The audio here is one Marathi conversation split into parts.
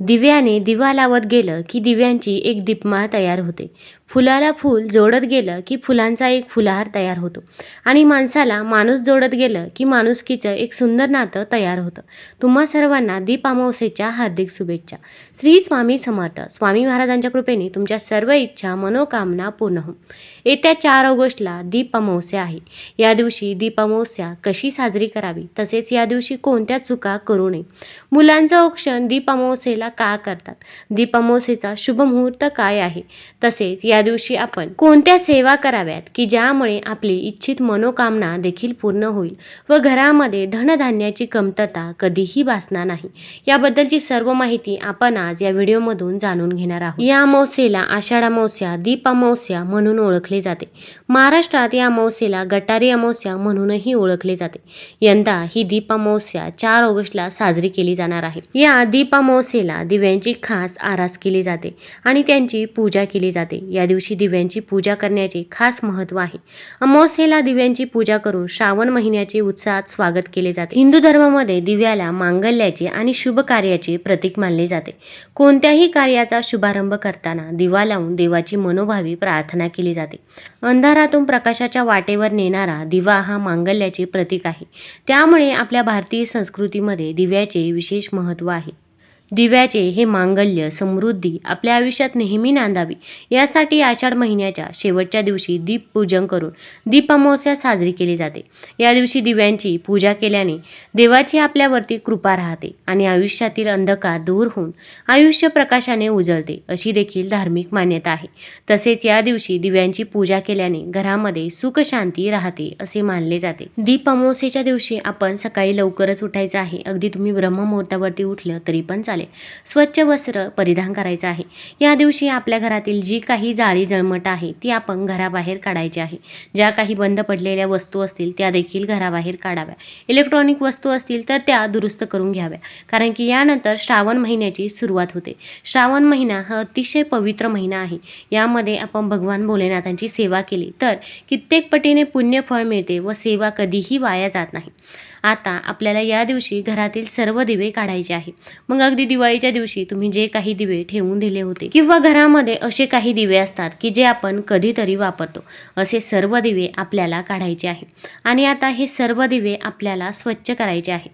दिव्याने दिवा लावत गेलं की दिव्यांची एक दीपमाळ तयार होते. फुलाला फूल जोडत गेलं की फुलांचा एक फुलहार तयार होतो. आणि माणसाला माणूस जोडत गेलं की माणुसकीचं एक सुंदर नातं तयार होतं. तुम्हा सर्वांना दीप अमावस्येच्या हार्दिक शुभेच्छा. श्री स्वामी समर्थ. स्वामी महाराजांच्या कृपेने तुमच्या सर्व इच्छा मनोकामना पूर्ण हो येत्या चार ऑगस्टला दीप अमावस्या आहे. या दिवशी दीप अमावस्या कशी साजरी करावी? तसेच या दिवशी कोणत्या चुका करू नये? मुलांचं औक्षण दीप अमावस्येला का करतात? दीप शुभ मुहूर्त काय आहे? तसेच या दिवशी आपण कोणत्या सेवा कराव्यात की ज्यामुळे आपली इच्छित मनोकामना देखील पूर्ण होईल व घरामध्ये धनधान्याची कमतरता कधीही भासणार नाही? याबद्दलची सर्व माहिती आपण आज या व्हिडिओमधून जाणून घेणार आहोत. या अमावस्येला आषाढ अमावस्या दीप अमावस्या म्हणून ओळखले जाते. महाराष्ट्रात या अमावस्येला गटारी अमावस्या म्हणूनही ओळखले जाते. यंदा ही दीप अमावस्या चार ऑगस्टला साजरी केली जाणार आहे. या दीप अमावस्येला दिव्यांची खास आरास केली जाते आणि त्यांची पूजा केली जाते. या दिवशी दिव्यांची पूजा करण्याचे खास महत्त्व आहे. अमावस्येला दिव्यांची पूजा करून श्रावण महिन्याचे उत्साहात स्वागत केले जाते. हिंदू धर्मामध्ये दिव्याला मांगल्याचे आणि शुभ कार्याचे प्रतीक मानले जाते. कोणत्याही कार्याचा शुभारंभ करताना दिवा लावून देवाची मनोभावी प्रार्थना केली जाते. अंधारातून प्रकाशाच्या वाटेवर नेणारा दिवा हा मांगल्याचे प्रतीक आहे. त्यामुळे आपल्या भारतीय संस्कृतीमध्ये दिव्याचे विशेष महत्त्व आहे. दिव्याचे हे मांगल्य समृद्धी आपल्या आयुष्यात नेहमी नांदावी. यासाठी आषाढ महिन्याच्या शेवटच्या दिवशी दीप पूजन करून दीप अमावस्या साजरी केली जाते. या दिवशी दिव्यांची पूजा केल्याने देवाची आपल्यावरती कृपा राहते आणि आयुष्यातील अंधकार दूर होऊन आयुष्य प्रकाशाने उजळते अशी देखील धार्मिक मान्यता आहे. तसेच या दिवशी दिव्यांची पूजा केल्याने घरामध्ये सुख शांती राहते असे मानले जाते. दीप अमावस्येच्या दिवशी आपण सकाळी लवकरच उठायचं आहे. अगदी तुम्ही ब्रह्ममुहूर्तावरती उठलं तरी पण चालेल. स्वच्छ वस्त्र परिधान करायचं आहे. या दिवशी आपल्या घरातील जी काही जाळी जळमट आहे ती आपण घराबाहेर काढायची आहे. ज्या काही बंद पडलेल्या वस्तू असतील त्या देखील घराबाहेर काढाव्या. इलेक्ट्रॉनिक वस्तू असतील तर त्या दुरुस्त करून घ्याव्या. कारण की यानंतर श्रावण महिन्याची सुरुवात होते. श्रावण महिना हा अतिशय पवित्र महिना आहे. यामध्ये आपण भगवान भोलेनाथांची सेवा केली तर कित्येक पटीने पुण्यफळ मिळते व सेवा कधीही वाया जात नाही. आता आपल्याला या दिवशी घरातील सर्व दिवे काढायचे आहे. मग अगदी दिवाळीच्या दिवशी तुम्ही जे काही दिवे ठेवून दिले होते किंवा घरामध्ये असे काही दिवे असतात की जे आपण कधीतरी वापरतो असे सर्व दिवे आपल्याला काढायचे आहे. आणि आता हे सर्व दिवे आपल्याला स्वच्छ करायचे आहे.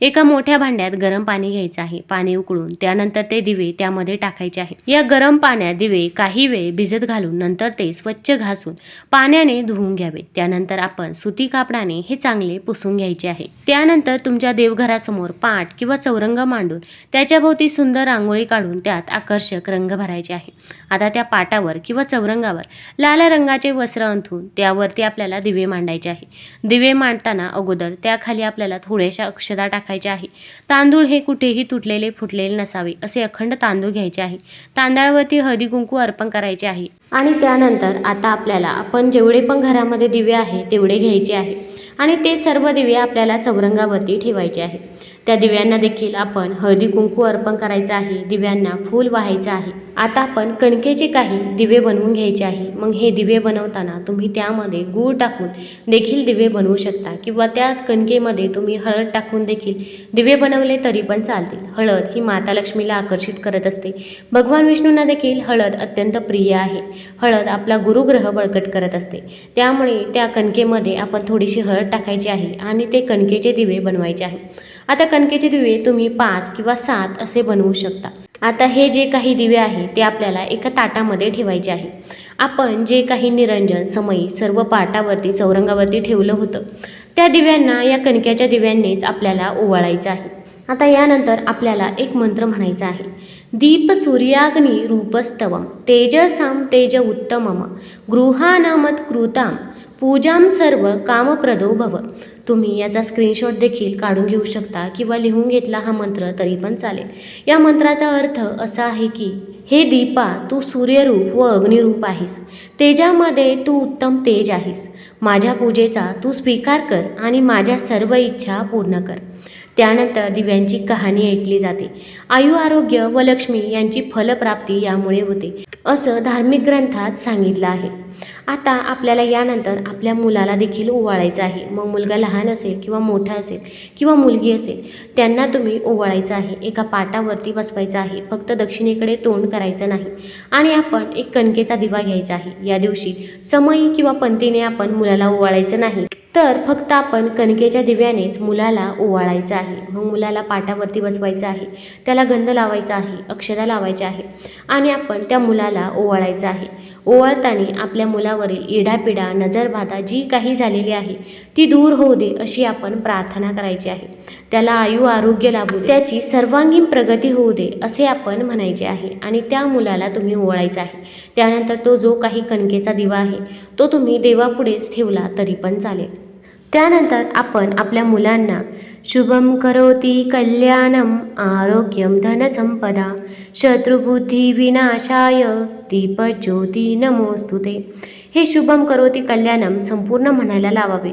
एका मोठ्या भांड्यात गरम पाणी घ्यायचं आहे पाणी उकळून त्यानंतर ते दिवे त्यामध्ये टाकायचे आहे. या गरम पाण्यात दिवे काही वेळ भिजत घालून नंतर ते स्वच्छ घासून पाण्याने धुवून घ्यावे. त्यानंतर आपण सुती कापडाने हे चांगले पुसून घ्यायचे आहे. त्यानंतर तुमच्या देवघरासमोर पाट किंवा चौरंग मांडून त्याच्याभोवती सुंदर रांगोळी काढून त्यात आकर्षक रंग भरायचे आहे. आता त्या पाटावर किंवा चौरंगावर लाल रंगाचे वस्त्र अंथून त्यावरती आपल्याला दिवे मांडायचे आहे. दिवे मांडताना अगोदर त्याखाली आपल्याला थोड्याशा अक्षदा टाकायच्या आहे. तांदूळ हे कुठेही तुटलेले फुटलेले नसावे असे अखंड तांदूळ घ्यायचे आहे. तांदळावरती हळदी कुंकू अर्पण करायचे आहे. आणि त्यानंतर आता आपल्याला आपण जेवढे पण घरामध्ये दिवे आहे तेवढे घ्यायचे आहे. आणि ते सर्व दिवे आपल्याला चौरंगावरती ठेवायचे आहे. त्या दिव्यांना देखील आपण हळदी कुंकू अर्पण करायचं आहे दिव्यांना फूल वाहायचं आहे. आता आपण कणकेचे काही दिवे बनवून घ्यायचे आहे. मग हे दिवे बनवताना तुम्ही त्यामध्ये गूळ टाकून देखील दिवे बनवू शकता किंवा त्या कणकेमध्ये तुम्ही हळद टाकून देखील दिवे बनवले तरी पण चालतील. हळद ही माता लक्ष्मीला आकर्षित करत असते. भगवान विष्णूंना देखील हळद अत्यंत प्रिय आहे. हळद आपला गुरुग्रह बळकट करत असते. त्यामुळे त्या कणकेमध्ये आपण थोडीशी हळद टाकायची आहे आणि ते कणकेचे दिवे बनवायचे आहे. आता कणकेचे दिवे तुम्ही पाच किंवा सात असे बनवू शकता. आता हे जे काही दिवे आहे ते आपल्याला एका ताटामध्ये ठेवायचे आहे. आपण जे काही निरंजन समयी सर्व पाटावरती चौरंगावरती ठेवलं होतं त्या दिव्यांना या कणक्याच्या दिव्यांनीच आपल्याला ओवाळायचं आहे. आता यानंतर आपल्याला एक मंत्र म्हणायचा आहे. दीप सूर्याग्नी रूपस्तवम तेजसाम तेज उत्तमम गृहानामत कृताम पूजाम सर्व कामप्रदो भव. तुम्ही याचा स्क्रीनशॉट देखील काढून घेऊ शकता किंवा लिहून घेतला हा मंत्र तरी पण चालेल. या मंत्राचा अर्थ असा आहे की हे दीपा तू सूर्यरूप व अग्निरूप आहेस. तेजामध्ये तू उत्तम तेज आहेस. माझ्या पूजेचा तू स्वीकार कर आणि माझ्या सर्व इच्छा पूर्ण कर. त्यानंतर दिव्यांची कहाणी ऐकली जाते. आयु आरोग्य व लक्ष्मी यांची फलप्राप्ती यामुळे होते असं धार्मिक ग्रंथात सांगितलं आहे. आता आपल्याला यानंतर आपल्या मुलाला देखील ओवाळायचं आहे. मग मुलगा लहान असेल किंवा मोठा असेल किंवा मुलगी असेल त्यांना तुम्ही ओवाळायचं आहे. एका पाटावरती बसवायचं आहे. फक्त दक्षिणेकडे तोंड करायचं नाही. आणि आपण एक कणकेचा दिवा घ्यायचा आहे. या दिवशी समयी किंवा पंतीने आपण मुलाला ओवाळायचं नाही. तर फक्त आपण कणकेच्या दिव्यानेच मुलाला ओवाळायचं आहे. मग मुलाला पाटावरती बसवायचं आहे. त्याला गंध लावायचा आहे अक्षरा लावायच्या आहे आणि आपण त्या मुलाला ओवाळायचं आहे. ओवाळताना आपल्या मुलावरील इडापिडा नजरबाधा जी काही झालेली आहे ती दूर होऊ दे अशी आपण प्रार्थना करायची आहे. त्याला आयु आरोग्य लाभू दे. त्याची सर्वांगीण प्रगती होऊ दे असे आपण म्हणायचे आहे आणि त्या मुलाला तुम्ही ओवाळायचा आहे. त्यानंतर तो जो काही कणकेचा दिवा आहे तो तुम्ही देवापुढेच ठेवला तरी पण चालेल. त्यानंतर आपण आपल्या मुलांना शुभम करोती कल्याणम आरोग्यम धनसंपदा शत्रुबुद्धी विनाशाय दीपज्योती नमोस्तुते। हे शुभम करोती कल्याणम संपूर्ण म्हणायला लावावे.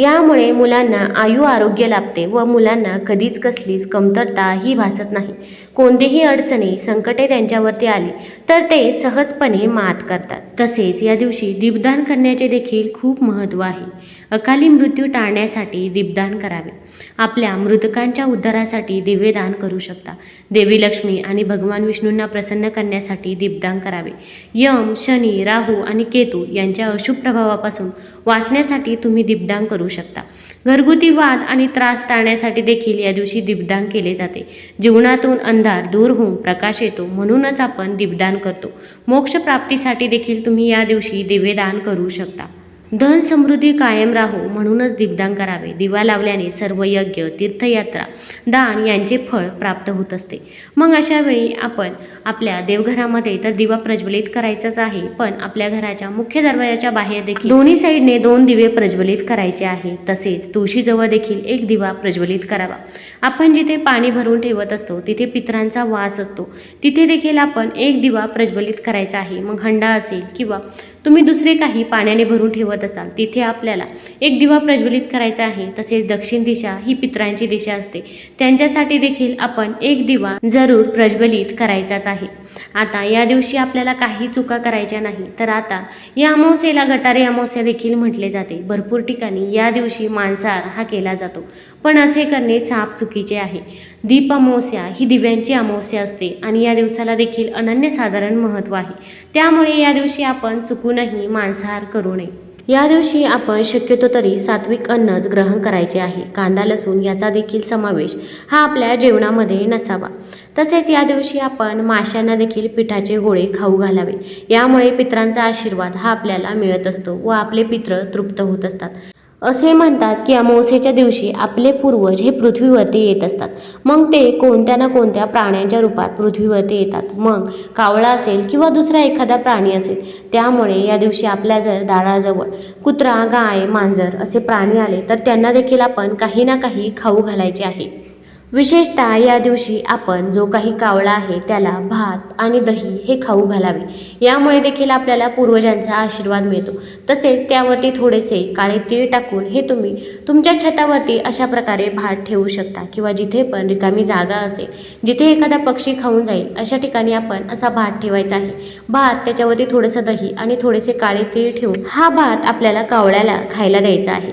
यामुळे मुलांना आयु आरोग्य लाभते व मुलांना कधीच कसलीच कमतरता ही भासत नाही. कोणतीही अडचणी संकटे त्यांच्यावरती आली तर ते सहजपणे मात करतात. तसेच या दिवशी दीपदान करण्याचे देखील खूप महत्त्व आहे. अकाली मृत्यू टाळण्यासाठी दीपदान करावे. आपल्या मृतकांच्या उद्धारासाठी दिवेदान करू शकता. देवी लक्ष्मी आणि भगवान विष्णूंना प्रसन्न करण्यासाठी दीपदान करावे. यम शनी राहू आणि केतू यांच्या अशुभ प्रभावापासून वाचण्यासाठी तुम्ही दीपदान करू शकता. घरगुती वाद आणि त्रास टाळण्यासाठी देखील या दिवशी दीपदान केले जाते. जीवनातून अंधार दूर होऊन प्रकाश येतो म्हणूनच आपण दीपदान करतो. मोक्ष प्राप्तीसाठी देखील तुम्ही या दिवशी दिवेदान करू शकता. धन समृद्धी कायम राहो म्हणूनच दीपदान करावे. दिवा लावल्याने सर्व यज्ञ तीर्थयात्रा दान यांचे फळ प्राप्त होत असते. मग अशा वेळी आपण आपल्या देवघरामध्ये तर दिवा प्रज्वलित करायचाच आहे पण आपल्या घराच्या मुख्य दरवाजाच्या बाहेर देखील दोन्ही साईडने दोन दिवे प्रज्वलित करायचे आहे. तसेच तुळशीजवळ देखील एक दिवा प्रज्वलित करावा. आपण जिथे पाणी भरून ठेवत असतो तिथे पितरांचा वास असतो. तिथे देखील आपण एक दिवा प्रज्वलित करायचा आहे. मग हंडा असेल किंवा तुम्ही दुसरे काही पाण्याने भरून ठेवत असाल तिथे आपल्याला एक दिवा प्रज्वलित करायचा आहे. तसेच दक्षिण दिशा ही पितरांची दिशा असते. त्यांच्यासाठी देखील आपण एक दिवा जरूर प्रज्वलित करायचाच आहे. आता या दिवशी आपल्याला काही चुका करायच्या नाही तर आता या अमावस्येला गटारी अमावस्या देखील म्हटले जाते. भरपूर ठिकाणी या दिवशी मांसाहार हा केला जातो. पण असे करणे साप चुकीचे आहे. दीप अमावस्या ही दिव्यांची अमावस्या असते आणि या दिवसाला देखील अनन्यसाधारण महत्त्व आहे. त्यामुळे या दिवशी आपण चुकूनही मांसाहार करू नये. या दिवशी आपण शक्यतो तरी सात्विक अन्नच ग्रहण करायचे आहे. कांदा लसूण याचा देखील समावेश हा आपल्या जेवणामध्ये नसावा. तसेच या दिवशी आपण माशांना देखील पिठाचे गोळे खाऊ घालावे. यामुळे पित्रांचा आशीर्वाद हा आपल्याला मिळत असतो व आपले पित्र तृप्त होत असतात. असे म्हणतात की अमावस्येच्या दिवशी आपले पूर्वज हे पृथ्वीवरती येत असतात. मग ते कोणत्या ना कोणत्या प्राण्यांच्या रूपात पृथ्वीवरती येतात. मग कावळा असेल किंवा दुसरा एखादा प्राणी असेल त्यामुळे या दिवशी आपल्या जर दाराजवळ कुत्रा गाय मांजर असे प्राणी आले तर त्यांना देखील आपण काही ना काही खाऊ घालायचे आहे. विशेषतः या दिवशी आपण जो काही कावळा आहे त्याला भात आणि दही हे खाऊ घालावे. यामुळे देखील आपल्याला पूर्वजांचा आशीर्वाद मिळतो. तसेच त्यावरती थोडेसे काळे तीळ टाकून हे तुम्ही तुमच्या छतावरती अशा प्रकारे भात ठेवू शकता किंवा जिथे पण रिकामी जागा असेल जिथे एखादा पक्षी खाऊन जाईल अशा ठिकाणी आपण असा भात ठेवायचा आहे. भात त्याच्यावरती थोडंसं दही आणि थोडेसे काळे तीळ ठेवून हा भात आपल्याला कावळ्याला खायला द्यायचा आहे.